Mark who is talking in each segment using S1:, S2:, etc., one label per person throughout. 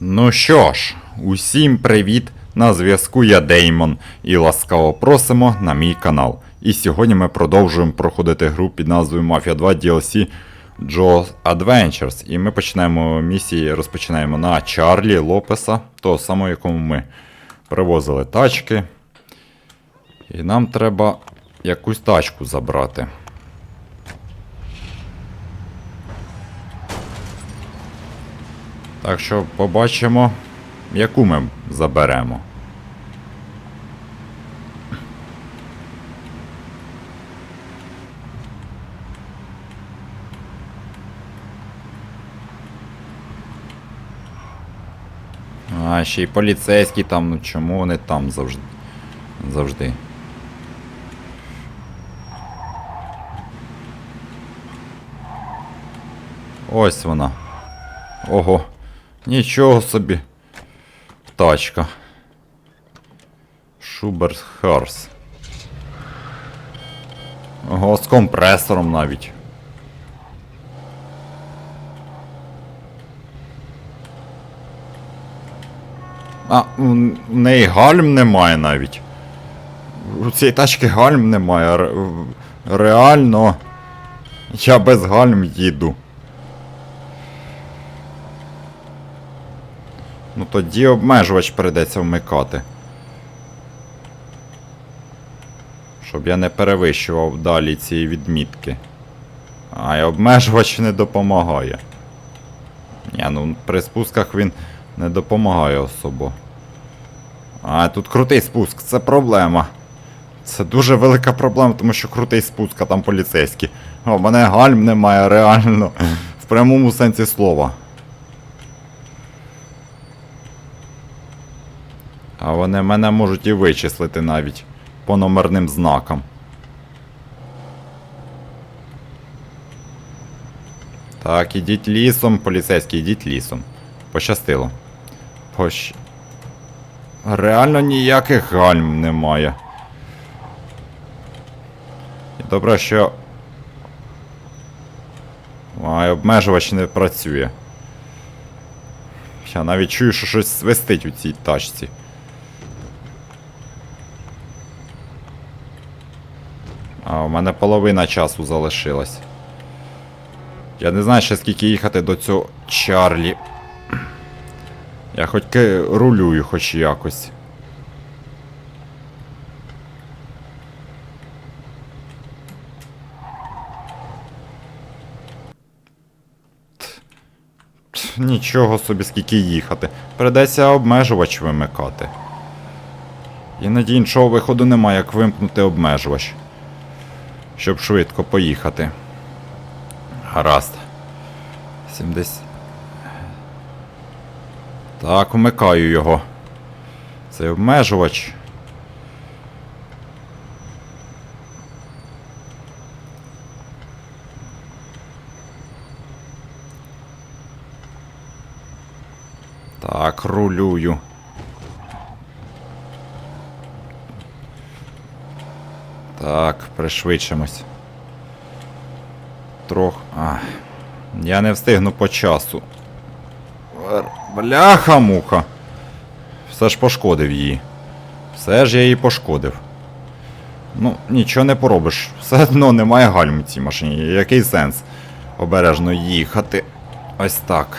S1: Ну що ж, усім привіт! На зв'язку я Деймон і ласкаво просимо на мій канал. І сьогодні ми продовжуємо проходити гру під назвою Mafia 2 DLC Joe's Adventures. І ми починаємо місії, розпочинаємо на Чарлі Лопеса, того самого, якому ми привозили тачки. І нам треба якусь тачку забрати. Так що побачимо, яку ми заберемо. А, ще й поліцейські там, ну чому вони там завжди? Завжди. Ось вона. Ого. Нічого собі. Тачка. Шуберт Харс. Ого, з компресором навіть. А, в неї гальм немає навіть. У цієї тачки гальм немає. Ре- Реально. Я без гальм їду. Ну тоді обмежувач прийдеться вмикати. Щоб я не перевищував далі цієї відмітки. А і обмежувач не допомагає. Ні, ну при спусках він не допомагає особо. А, тут крутий спуск, це проблема. Це дуже велика проблема, тому що крутий спуск, а там поліцейські. О, мене гальм немає, реально. В прямому сенсі слова. А вони мене можуть і вичислити навіть по номерним знакам. Так, ідіть лісом, поліцейські, ідіть лісом. Пощастило. Пощ... Реально ніяких гальм немає. Добре, що. Ай, обмежувач не працює. Я навіть чую, що щось свистить у цій тачці. А, у мене половина часу залишилась. Я не знаю ще скільки їхати до цього Чарлі. Я хоч рулюю хоч якось. Нічого собі скільки їхати. Придеться обмежувач вимикати. Іноді іншого виходу немає, як вимкнути обмежувач. Щоб швидко поїхати. Гаразд. 70. Так, вмикаю його. Цей обмежувач. Так, рулюю. Так, пришвидшимось. Трох. А, я не встигну по часу. Бляха-муха. Все ж пошкодив її. Все ж я її пошкодив. Ну, нічого не поробиш. Все одно немає гальм у цій машині. Який сенс обережно їхати. Ось так.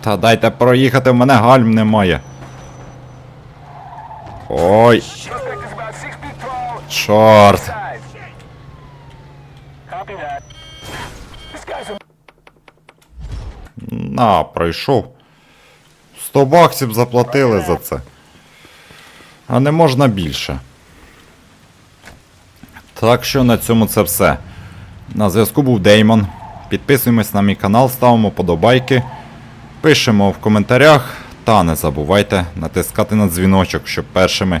S1: Та дайте проїхати, в мене гальм немає. Чорт. На, пройшов. 100 баксів заплатили за це. А не можна більше. Так що на цьому це все. На зв'язку був Деймон. Підписуємось на мій канал, ставимо подобайки, пишемо в коментарях та не забувайте натискати на дзвіночок, щоб першими